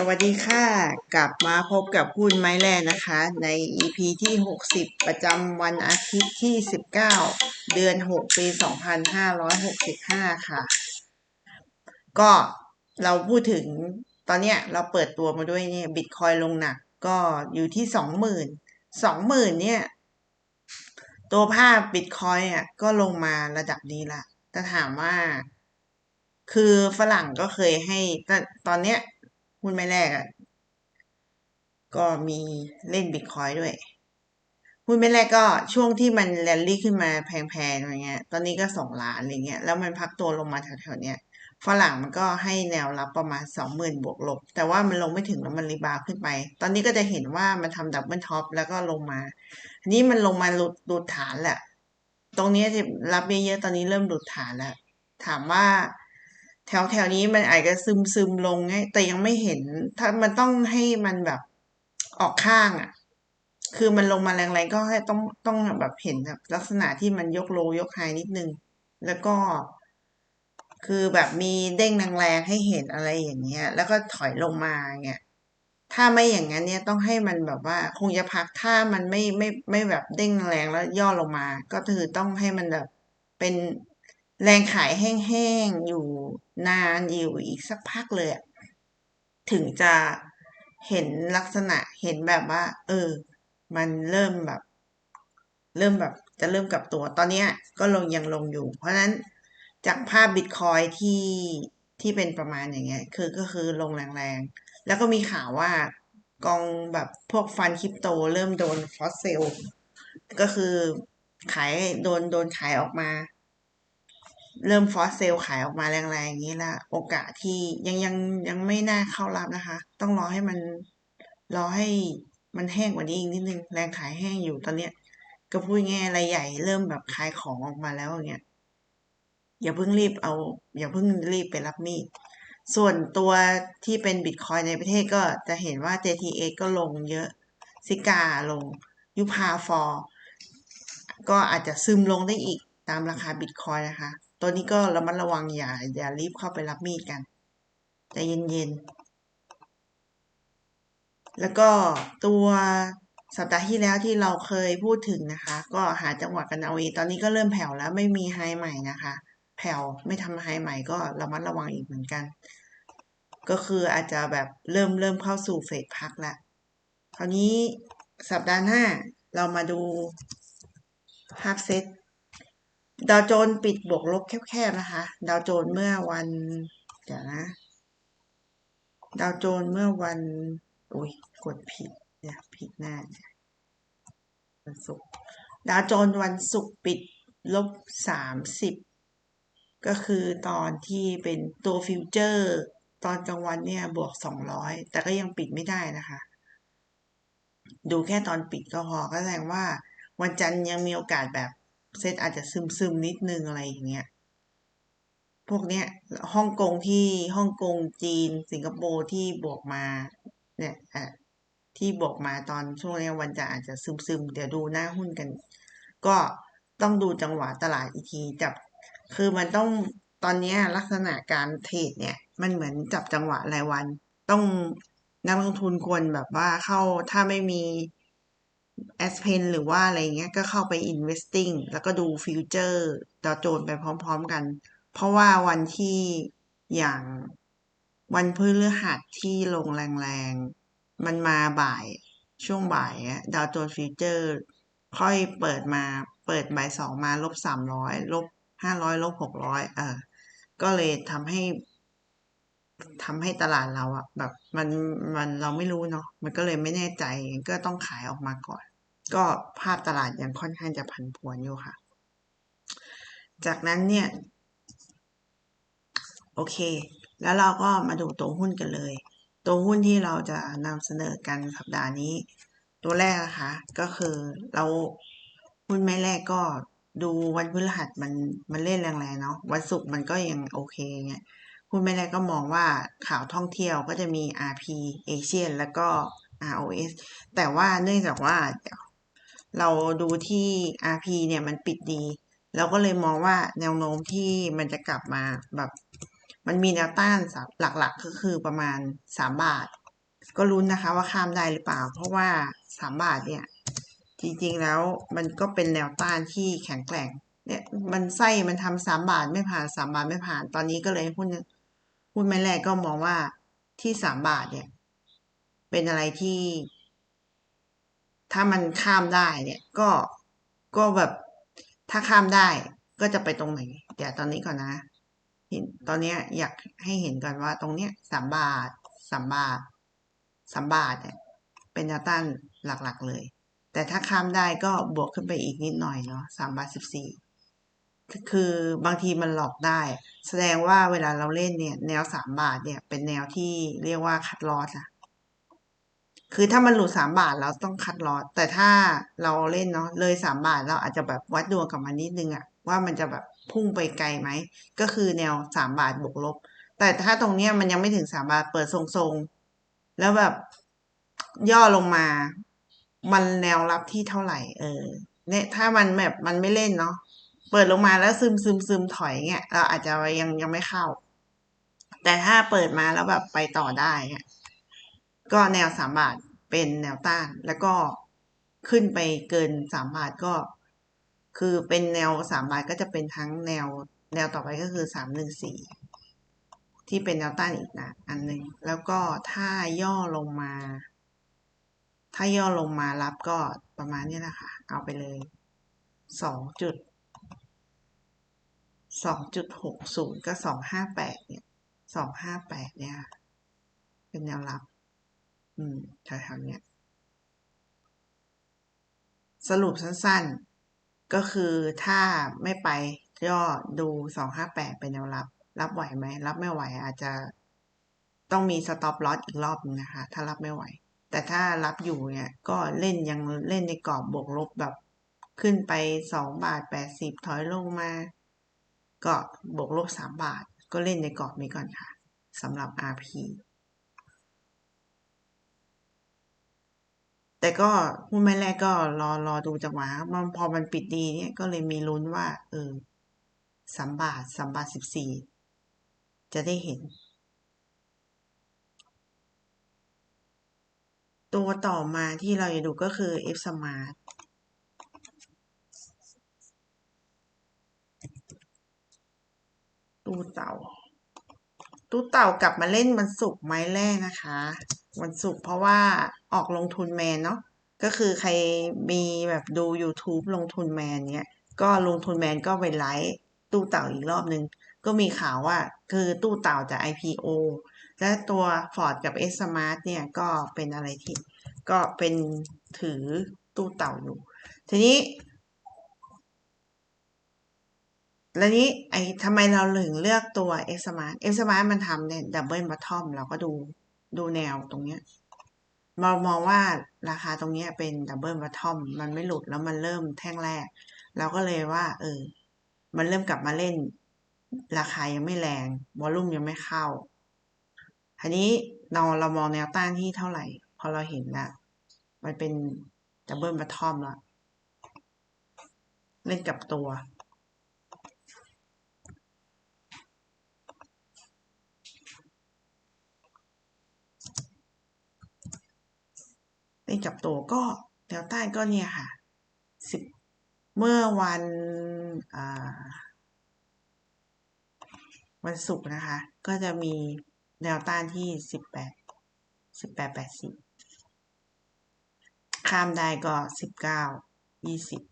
สวัสดีค่ะ กลับมาพบกับหุ้นไม้แรกนะคะ ใน EP ที่ 60 ประจำวันอาทิตย์ที่ 19 เดือน 6 ปี 2565 ค่ะ ก็เราพูดถึงตอนเนี้ยเราเปิดตัวมาด้วยเนี่ยบิตคอยลงหนักก็อยู่ที่ 20,000 20,000 เนี่ย ตัวภาพบิตคอยอะก็ลงมาระดับนี้ละแต่ถามว่า คือฝรั่งก็เคยให้ตตอนเนี้ย หุ้นไม่แรกอะ ก็มีเล่นบิตคอยด้วย หุ้นไม่แรกก็ช่วงที่มันแรลลี่ขึ้นมาแพงๆอะไรเงี้ย ตอนนี้ก็สองล้านอะไรเงี้ย แล้วมันพักตัวลงมาแถวๆเนี้ยฝรั่งมันก็ให้แนวรับประมาณสองหมื่นบวกลบ แต่ว่ามันลงไม่ถึงแล้วมันรีบาวขึ้นไป ตอนนี้ก็จะเห็นว่ามันทำดับเบิลท็อปแล้วก็ลงมา อันนี้มันลงมาหลุดหลุดฐานแหละ ตรงนี้ที่รับเยอะๆตอนนี้เริ่มหลุดฐานแล้ว ถามว่า แถวแถวนี้มันอาจจะซึมซึมลงไงแต่ยังไม่เห็น ถ้ามันต้องให้มันแบบออกข้างอะ คือมันลงมาแรงๆก็ให้ต้องต้องแบบเห็นแบบลักษณะที่มันยกโลยกไฮนิดนึง แล้วก็คือแบบมีเด้งแรงๆให้เห็นอะไรอย่างเงี้ย แล้วก็ถอยลงมาเงี้ยถ้าไม่อย่างนั้นเนี่ยต้องให้มันแบบว่า คงจะพักถ้ามันไม่ไม่ไม่แบบเด้งแรงแล้วย่อลงมา ก็คือต้องให้มันแบบเป็น แรงขายแห้งๆ อยู่นานอยู่อีกสักพักเลยถึงจะเห็นลักษณะเห็นแบบว่า เออ มันเริ่มแบบ เริ่มแบบจะเริ่มกลับตัวตอนนี้ก็ลงยังลงอยู่ เพราะฉะนั้นจากภาพบิตคอยที่ที่เป็นประมาณอย่างเงี้ย คือก็คือลงแรงๆ แล้วก็มีข่าวว่ากองแบบพวกฟันคริปโตเริ่มโดนฟอสเซลก็คือขายโดนโดนขายออกมา เริ่มฟอสเซลขายออกมาแรงๆอย่างนี้ละโอกาสที่ยังยังยังไม่น่าเข้ารับนะคะ ต้องรอให้มันรอให้มันแห้งกว่านี้อีกนิดนึงแรงขายแห้งอยู่ตอนเนี้ย ก็พูดง่ายอะไรใหญ่เริ่มแบบขายของออกมาแล้วอย่างเงี้ยอย่าเพิ่งรีบเอา อย่าเพิ่งรีบไปรับมีด ส่วนตัวที่เป็นบิตคอยในประเทศก็จะเห็นว่า JTX ก็ลงเยอะซิกาลงยูพาฟอร์ก็อาจจะซึมลงได้อีก ตามราคาบิตคอยนะคะ ตัวนี้ก็ระมัดระวังอย่าอย่ารีบเข้าไปรับมีดกันใจเย็นๆ แล้วก็ตัวสัปดาห์ที่แล้วที่เราเคยพูดถึงนะคะ ก็หาจังหวะกันเอาเองตอนนี้ก็เริ่มแผ่วแล้วไม่มีไฮใหม่นะคะ แผ่วไม่ทำไฮใหม่ก็ระมัดระวังอีกเหมือนกัน ก็คืออาจจะแบบเริ่มเริ่มเข้าสู่เฟสพักล้วคราวนี้สัปดาห์หน้าเรามาดูภาพเซต ดาวโจนปิดบวกลบแคบๆนะคะ ดาวโจนเมื่อวันเดี๋ยวนะ ดาวโจนเมื่อวันอุ้ยกดผิดเนี่ยผิดหน้าวันศุกร์ดาวโจนวันศุกร์ปิดลบสามสิบก็คือตอนที่เป็นตัวฟิวเจอร์ ตอนกลางวันเนี่ยบวกสองร้อยแต่ก็ยังปิดไม่ได้นะคะ ดูแค่ตอนปิดก็พอก็แสดงว่าวันจันทร์ยังมีโอกาสแบบ เซตอาจจะซึมซึมนิดนึงอะไรอย่างเงี้ย พวกเนี้ยฮ่องกงที่ฮ่องกงจีน สิงคโปร์ที่บวกมา เนี่ยอะที่บวกมาตอนช่วงนี้วันจะอาจจะซึมซึมเดี๋ยวดูหน้าหุ้นกัน ก็ต้องดูจังหวะตลาดอีกทีจับ คือมันต้องตอนนี้ลักษณะการเทรดเนี่ย มันเหมือนจับจังหวะรายวัน ต้องนักลงทุนควรแบบว่าเข้าถ้าไม่มี a s p e n หรือว่าอะไรเงี้ยก็เข้าไป investing แล้วก็ดูฟิวเจอร์ดาวโจนไปพร้อม ๆกัน เพราะว่าวันที่อย่างวันพฤหัสที่ลงแรงๆ มันมาบ่ายช่วงบ่ายอะดาวโจนส์ฟิวเจอร์ ค่อยเปิดมาเปิดบ่ายสองมาลบสามร้อยลบห้าร้อยลบหกร้อยเออก็เลยทำให้ทำให้ตลาดเราอะแบบมันมันเราไม่รู้เนาะมันก็เลยไม่แน่ใจก็ต้องขายออกมาก่อน ก็ภาพตลาดยังค่อนข้างจะผันผวนอยู่ค่ะ จากนั้นเนี่ย โอเค แล้วเราก็มาดูตัวหุ้นกันเลย ตัวหุ้นที่เราจะนำเสนอกันสัปดาห์นี้ ตัวแรกนะคะก็คือเราหุ้นไม่แรกก็ดูวันพฤหัสมันมันเล่นแรงๆเนาะวันศุกร์มันก็ยังโอเคเงี้ยหุ้นไม่แรกก็มองว่าข่าวท่องเที่ยวก็จะมี RP Asian แล้วก็ ROS แต่ว่าเนื่องจากว่าเเราดูที่ RP เนี่ยมันปิดดี เราก็เลยมองว่าแนวโน้มที่มันจะกลับมาแบบ มันมีแนวต้านหลักๆ ก็คือประมาณ 3 บาท ก็ลุ้นนะคะว่าข้ามได้หรือเปล่า เพราะว่าสามบาทเนี่ย จริงๆแล้วมันก็เป็นแนวต้านที่แข็งแกร่งเนี่ยมันไส้มันทำสามบาทไม่ผ่านสามบาทไม่ผ่าน ตอนนี้ก็เลยหุ้นหุ้นแม่แรกก็มองว่าที่สามบาทเนี่ย เป็นอะไรที่ ถ้ามันข้ามได้เนี่ย ก็ก็แบบถ้าข้ามได้ก็จะไปตรงไหนเดี๋ยวตอนนี้ก่อนนะเห็นตอนนี้อยากให้เห็นก่อนว่าตรงเนี้ยสามบาทสามบาทสามบาทเนี่ยเป็นแนวต้านหลักๆเลย แต่ถ้าข้ามได้ก็บวกขึ้นไปอีกนิดหน่อยเนาะสามบาทสิบสี่คือบางทีมันหลอกได้ แสดงว่าเวลาเราเล่นเนี่ย แนวสามบาทเนี่ยเป็นแนวที่เรียกว่าคัดลอสอะ คือถ้ามันหลุดสามบาทเราต้องคัดลอสแต่ถ้าเราเล่นเนาะเลยสามบาทเราอาจจะแบบวัดดวงกับมันนิดนึงอะว่ามันจะแบบพุ่งไปไกลไหม ก็คือแนวสามบาทบวกลบ แต่ถ้าตรงเนี้ยมันยังไม่ถึงสามบาทเปิดทรงๆ แล้วแบบย่อลงมา มันแนวรับที่เท่าไหร่ เออ เนี่ยถ้ามันแบบมันไม่เล่นเนาะเปิดลงมาแล้วซึมซึมซึมถอยเงี้ยเราอาจจะยังยังไม่เข้า แต่ถ้าเปิดมาแล้วแบบไปต่อได้เนี่ย ก็แนวสามบาทเป็นแนวต้าน แล้วก็ขึ้นไปเกินสามบาทก็ คือเป็นแนวสามบาทก็จะเป็นทั้งแนวแนวต่อไปก็คือสามหนึ่งสี่ที่เป็นแนวต้านอีกนะอันหนึ่งแล้วก็ถ้าย่อลงมา ถ้าย่อลงมารับก็ประมาณนี้นะคะ เอาไปเลยสองจุดสองจุดหกศูนย์ก็สองห้าแปดเนี่ยสองห้าแปดเนี่ย เป็นแนวรับ อืมแถวๆเนี้ยสรุปสั้นๆ ก็คือถ้าไม่ไปย่อดูสองห้าแปดเป็นแนวรับ รับไหวไหม รับไม่ไหวอาจจะต้องมีสต็อปลอสอีกรอบนึงนะคะ ถ้ารับไม่ไหว แต่ถ้ารับอยู่เนี่ยก็เล่นยังเล่นในกรอบบวกลบแบบขึ้นไปสองบาทแปดสิบถอยลงมา ก็บวกลบสามบาท ก็เล่นในกรอบนี้ก่อนค่ะสำหรับ RP แต่ก็หุ้นแม่แรกก็รอรอดูจังหวะมันพอมันปิดดีเนี่ยก็เลยมีลุ้นว่า เออสามบาทสามบาทสิบสี่จะได้เห็น ตัวต่อมาที่เราจะดูก็คือ F Smart ตู้เต่า ตู้เต่ากลับมาเล่นวันศุกร์ไม้แรกนะคะ วันศุกร์เพราะว่าออกลงทุนแมนเนาะก็คือใครมีแบบดู YouTube ลงทุนแมนเนี้ยก็ลงทุนแมนก็ไปไลฟ์ตู้เต่าอีกรอบนึง ก็มีข่าวว่าคือตู้เต่าจะ IPO และตัว Ford กับ S Smart เนี่ยก็เป็นอะไรที่ก็เป็นถือตู้เต่าอยู่ ทีนี้ แล้วนี้ไอ้ทำไมเราถึงเลือกตัว S Smart S Smart มันทำเนี่ยดับเบิลบัตทอมเราก็ดูดูแนวตรงเนี้ยมองมองว่าราคาตรงเนี้ยเป็นดับเบิลบัตทอมมันไม่หลุดแล้วมันเริ่มแท่งแรก เราก็เลยว่า เออ มันเริ่มกลับมาเล่น ราคายังไม่แรง วอลุ่มยังไม่เข้าทีนี้เราเรามองแนวต้านที่เท่าไหร่ พอเราเห็นละมันเป็นดับเบิลบัตทอมละเล่นกับตัว เล่นกับตัวก็แนวต้านก็เนี่ยค่ะสิบเมื่อวันวันศุกร์นะคะ ก็จะมีแนวต้านที่สิบแปดสิบแปดแปดสิบข้ามได้ก็สิบเก้ายี่สิบ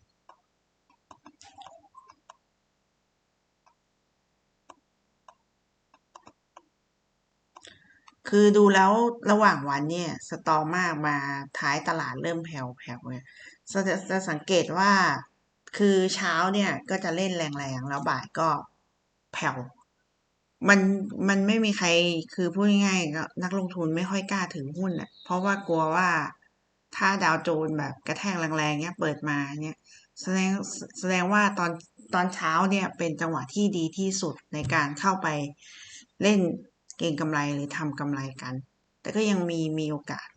คือดูแล้วระหว่างวันเนี่ย สตอมากมาท้ายตลาดเริ่มแผ่วแผ่วเนี่ยจะจะสังเกตว่า คือเช้าเนี่ยก็จะเล่นแรงๆ แล้วบ่ายก็แผ่วมันมันไม่มีใครคือพูดง่ายๆก็นักลงทุนไม่ค่อยกล้าถือหุ้นอะเพราะว่ากลัวว่าถ้าดาวโจนแบบกระแทกแรงๆเนี่ยเปิดมาเนี่ยแสดงแสดงว่าตอนตอนเช้าเนี่ยเป็นจังหวะที่ดีที่สุดในการเข้าไปเล่น เก่งกำไรหรือทำกำไรกัน แต่ก็ยังมีมีโอกาส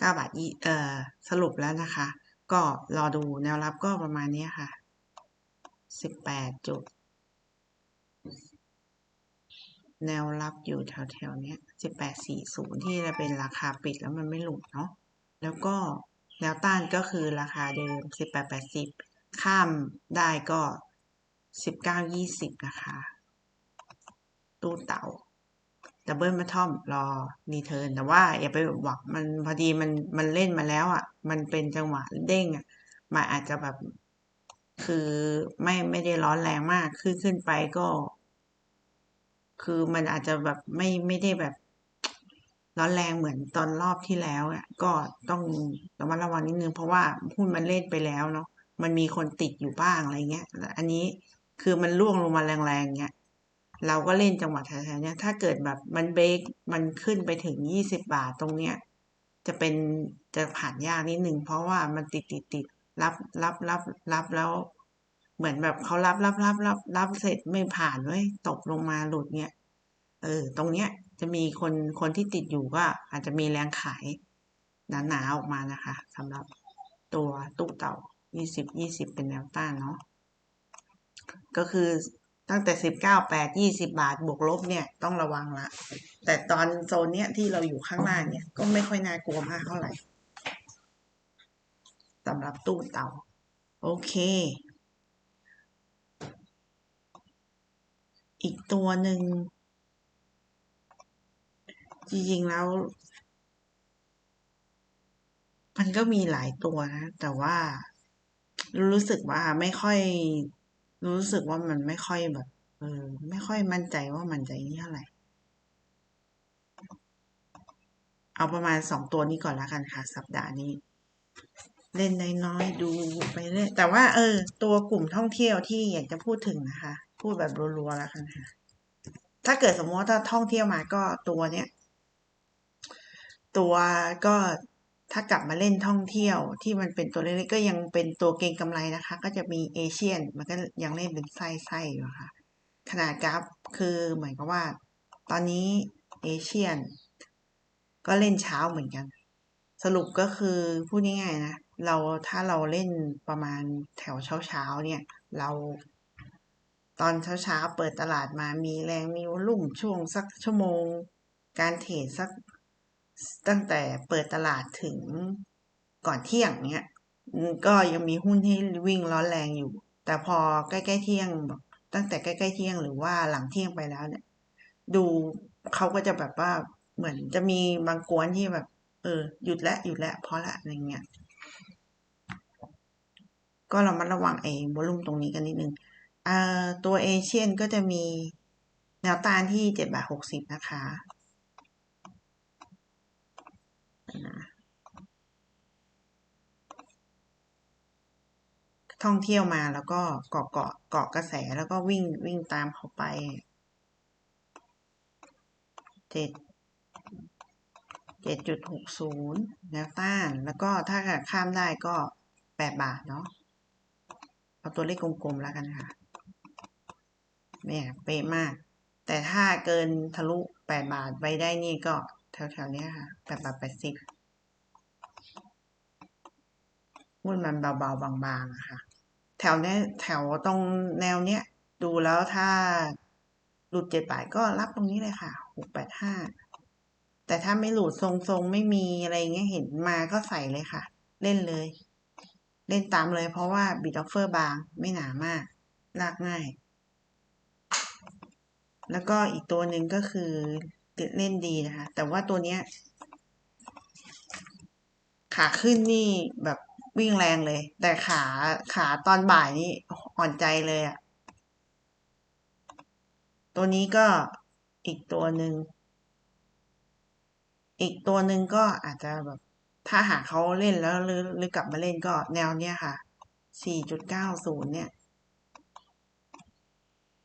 9บาทเอ่อสรุปแล้วนะคะ ก็รอดูแนวรับก็ประมาณนี้ค่ะ 18 จุด แนวรับอยู่แถวๆนี้1840 ที่จะเป็นราคาปิดแล้วมันไม่หลุดเนาะแล้วก็แนวต้านก็คือราคาเดิม 1880 ข้ามได้ก็ 1920นะคะ ตู้เต่าดับเบิลมาทอมรอรีเทิร์นแต่ว่าอย่าไปหวังมันพอดีมันมันเล่นมาแล้วอะ มันเป็นจังหวะเด้งอะมันอาจจะแบบคือไม่ไม่ได้ร้อนแรงมากขึ้นขึ้นไปก็ คือมันอาจจะแบบไม่ไม่ได้แบบร้อนแรงเหมือนตอนรอบที่แล้วอะก็ต้องระมัดระวังนิดนึงเพราะว่าหุ้นมันเล่นไปแล้วเนาะมันมีคนติดอยู่บ้างอะไรเงี้ยอันนี้ คือมันล่วงลงมาแรงๆเงี้ยเราก็เล่นจังหวะแถวๆเนี้ยถ้าเกิดแบบมันเบรกมันขึ้นไปถึงยี่สิบาทตรงเนี้ยจะเป็นจะผ่านยากนิดหนึ่งเพราะว่ามันติดติดติดรับรับรับรับแล้ว เหมือนแบบเขารับรับรับรับรับเสร็จไม่ผ่านเว้ยตกลงมาหลุดเนี้ยเออ ตรงเนี้ยจะมีคนคนที่ติดอยู่ก็อาจจะมีแรงขายหนาๆออกมานะคะสำหรับตัวตู้เต่ายี่สิบยี่สิบเป็นแนวต้านเนาะ ก็คือตั้งแต่สิบเก้าแปดยี่สิบาทบวกลบเนี่ยต้องระวังละ แต่ตอนโซนเนี้ยที่เราอยู่ข้างล่างเนี่ย ก็ไม่ค่อยน่ากลัวมากเท่าไหร่สำหรับตู้เตา โอเค อีกตัวหนึ่ง จริงๆแล้ว มันก็มีหลายตัวนะ แต่ว่ารู้สึกว่าไม่ค่อย รู้สึกว่ามันไม่ค่อยแบบ เออ ไม่ค่อยมั่นใจว่ามันใจนี่เท่าไหร่ เอาประมาณสองตัวนี้ก่อนละกันค่ะ สัปดาห์นี้ เล่นน้อยๆดูไปเรื่อยแต่ว่า เออ ตัวกลุ่มท่องเที่ยวที่อยากจะพูดถึงนะคะ พูดแบบรัวๆแล้วกันค่ะ ถ้าเกิดสมมติว่าถ้าท่องเที่ยวมาก็ตัวเนี้ยตัวก็ ถ้ากลับมาเล่นท่องเที่ยวที่มันเป็นตัวเล็กๆก็ยังเป็นตัวเก่งกำไรนะคะ ก็จะมีเอเชียนมันก็ยังเล่นเป็นไส้ๆอยู่ค่ะ ขนาดกราฟคือเหมือนกับว่า ตอนนี้เอเชียน ก็เล่นเช้าเหมือนกัน สรุปก็คือพูดง่ายๆนะเราถ้าเราเล่นประมาณแถวเช้าๆเนี่ย เรา ตอนเช้าๆเปิดตลาดมามีแรงมีวอลุ่มช่วงสักชั่วโมง การเทรดสัก ตั้งแต่เปิดตลาดถึงก่อนเที่ยงเนี้ยก็ยังมีหุ้นที่วิ่งร้อนแรงอยู่ แต่พอใกล้ๆเที่ยงตั้งแต่ใกล้ๆเที่ยงหรือว่าหลังเที่ยงไปแล้วเนี่ย ดูเขาก็จะแบบว่าเหมือนจะมีบางกวนที่แบบ เออ หยุดแล้วหยุดแล้วพอละอะไรเงี้ยก็เรามาระวังเองวอลุ่มตรงนี้กันนิดนึงอ่าตัวเอเชียนก็จะมีแนวต้านที่เจ็ดบาทหกสิบนะคะ ท่องเที่ยวมาแล้วก็เกาะเกาะเกาะกระแสแล้วก็วิ่งวิ่งตามเขาไปเจ็ดเจ็ดจุดหกศูนย์แนวต้าน แล้วก็ถ้าข้ามได้ก็แปดบาทเนาะเอาตัวเลขกลมๆแล้วกันค่ะเนี่ยเป๊ะมาก แต่ถ้าเกินทะลุแปดบาทไปได้นี่ก็ แถวๆนี้ค่ะแปดบาทแปดสิบหุ้นมันเบาๆ บางๆอะค่ะ แถวเนี้ยแถวตรงแนวเนี้ย ดูแล้วถ้าหลุดเจ็ดบาทก็รับตรงนี้เลยค่ะหกแปดห้าแต่ถ้าไม่หลุดทรงๆ ไม่มีอะไรเงี้ยเห็นมาก็ใส่เลยค่ะ เล่นเลย เล่นตามเลยเพราะว่าบิดออฟเฟอร์บางไม่หนามากลากง่าย แล้วก็อีกตัวหนึ่งก็คือ เล่นดีนะคะ แต่ว่าตัวเนี้ย ขาขึ้นนี่แบบวิ่งแรงเลย แต่ขาขาตอนบ่ายนี่อ่อนใจเลยอะ่ะ ตัวนี้ก็อีกตัวหนึ่ง อีกตัวหนึ่งก็อาจจะแบบ ถ้าหาเขาเล่นแล้วหรือหรือกลับมาเล่นก็แนวเนี้ยค่ะ 4.90 เนี่ย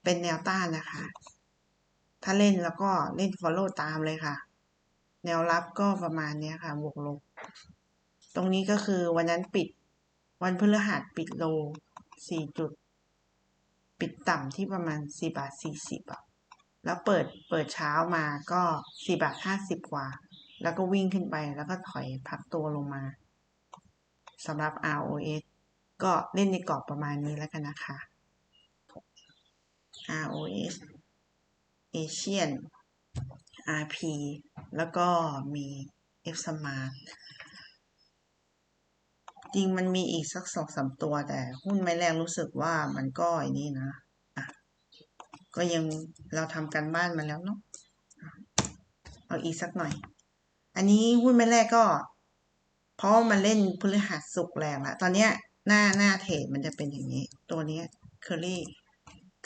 เป็นแนวต้านนะคะ ถ้าเล่นแล้วก็เล่น follow ตามเลยค่ะ แนวรับก็ประมาณนี้ค่ะ บวกลบ ตรงนี้ก็คือวันนั้นปิด วันพฤหัสปิดโลสี่จุด ปิดต่ำที่ประมาณสี่บาทสี่สิบอะแล้วเปิดเปิดเช้ามาก็สี่บาทห้าสิบกว่า แล้วก็วิ่งขึ้นไปแล้วก็ถอยพักตัวลงมาสำหรับ ROS ก็เล่นในกรอบประมาณนี้แล้วกันนะคะ ROS เอเชียน RP แล้วก็มี F Smart จริงมันมีอีกสักสองสามตัวแต่หุ้นไม่แรกรู้สึกว่ามันก็อ้นี่นะะก็ยังเราทำกันบ้านมาแล้วเนาะเอาอีกสักหน่อย อันนี้หุ้นไม่แรกก็ เพราะมันเล่นพฤหัสสุกแรงละตอนเนี้ยหน้าหน้าเทรดมันจะเป็นอย่างนี้ ตัวเนี้ยเคอรี่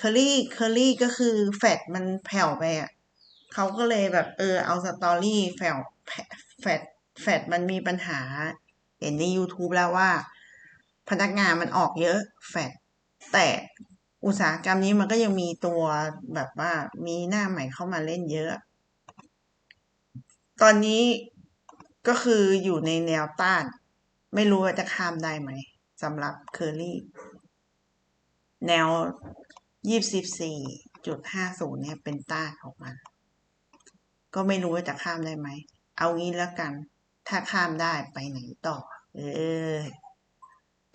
เคอรี่เคอรี่ก็คือแฟดมันแผ่วไปอะเขาก็เลยแบบเออเอาสตอรี่แผ่วแผ่แฟดแฟดมันมีปัญหา เห็นใน YouTube แล้วว่า พนักงานมันออกเยอะแฟดแต่อุตสาหกรรมนี้มันก็ยังมีตัวแบบว่ามีหน้าใหม่เข้ามาเล่นเยอะ ตอนนี้ก็คืออยู่ในแนวต้าน ไม่รู้ว่าจะข้ามได้ไหมสำหรับเคอรี่ แนว ยี่สิบสี่จุดห้าศูนย์เนี่ยเป็นต้านของมัน ก็ไม่รู้ว่าจะข้ามได้ไหม เอางี้แล้วกัน ถ้าข้ามได้ไปไหนต่อ เออ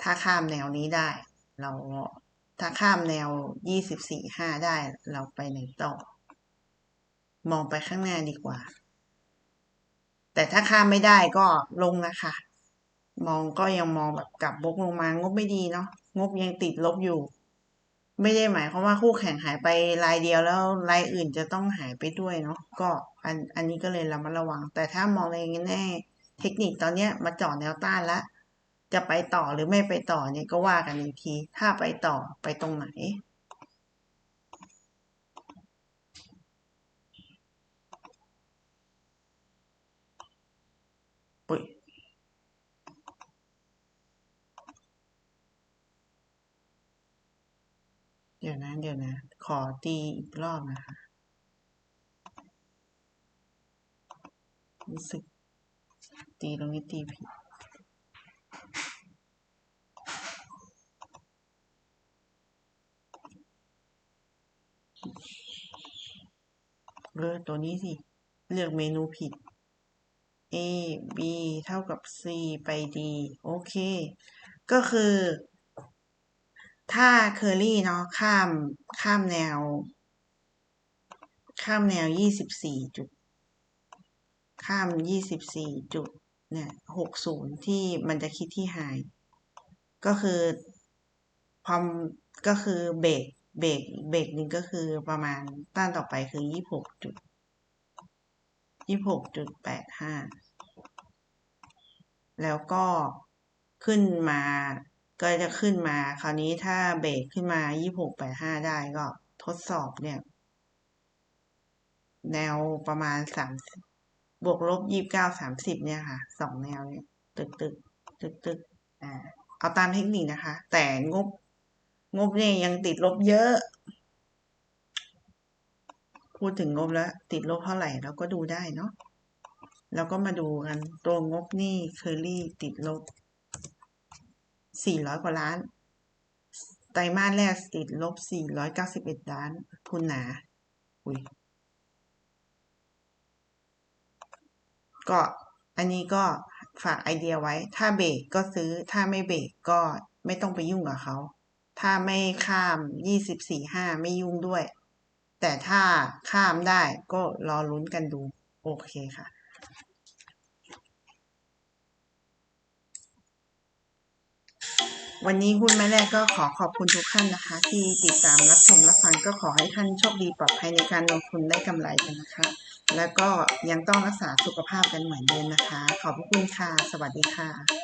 ถ้าข้ามแนวนี้ได้ เราถ้าข้ามแนวยี่สิบสี่ห้าได้เราไปไหนต่อ มองไปข้างหน้าดีกว่า แต่ถ้าข้ามไม่ได้ก็ลงนะคะ มองก็ยังมองแบบกลับบกลงมางบไม่ดีเนาะงบยังติดลบอยู่ ไม่ได้หมายความว่าคู่แข่งหายไปรายเดียวแล้วรายอื่นจะต้องหายไปด้วยเนาะก็อันอันนี้ก็เลยเรามาระวัง แต่ถ้ามองในแง่เทคนิคตอนเนี้ยมาจ่อแนวต้านละจะไปต่อหรือไม่ไปต่อเนี่ยก็ว่ากันอีกที ถ้าไปต่อไปตรงไหน ปุ๋ย เดี๋ยวนะ เดี๋ยวนะ ขอตีอีกรอบนะคะ รู้สึกตีตรงนี้ตีผิดเออตัวนี้สิ เลือกเมนูผิด A B เท่ากับ C ไป D โอเค ก็คือ ถ้าเคอรี่เนาะข้ามข้ามแนว ข้ามแนวยี่สิบสี่จุด ข้ามยี่สิบสี่จุดเนี่ยหกศูนย์ที่มันจะคิดที่ไฮก็คือความก็คือเบรกเบรกเบรกหนึ่งก็คือประมาณต้านต่อไปคือยี่หกจุดยี่หกจุดแปดห้าแล้วก็ขึ้นมา ก็จะขึ้นมาคราวนี้ถ้าเบรกขึ้นมายี่หกแปดห้าได้ก็ทดสอบเนี่ย แนวประมาณสามบวกลบยี่บเก้าสามสิบเนี่ยค่ะสองแนวเนี่ย ตึกตึกตึกตึกอ่าเอาตามเทคนิคนะคะ แต่งบ งบเนี่ยยังติดลบเยอะ พูดถึงงบแล้ว ติดลบเท่าไหร่เราก็ดูได้เนาะแล้วก็มาดูกัน ตัวงบนี่เคอรี่ติดลบ สี่ร้อยกว่าล้าน ไตรมาสแรกติดลบสี่ร้อยเก้าสิบเอ็ดล้านทุนหนา อุ้ย ก็อันนี้ก็ฝากไอเดียไว้ ถ้าเบรกก็ซื้อ ถ้าไม่เบรกก็ไม่ต้องไปยุ่งกับเขา ถ้าไม่ข้ามยี่สิบสี่ห้าไม่ยุ่งด้วย แต่ถ้าข้ามได้ก็รอลุ้นกันดู โอเคค่ะ วันนี้หุ้นแม่แรกก็ขอขอบคุณทุกท่านนะคะ ที่ติดตามรับชมรับฟังก็ขอให้ท่านโชคดีปลอดภัยในการลงทุนได้กำไรกันนะคะ แล้วก็ยังต้องรักษาสุขภาพกันเหมือนเดิมนะคะ ขอบพระคุณค่ะ สวัสดีค่ะ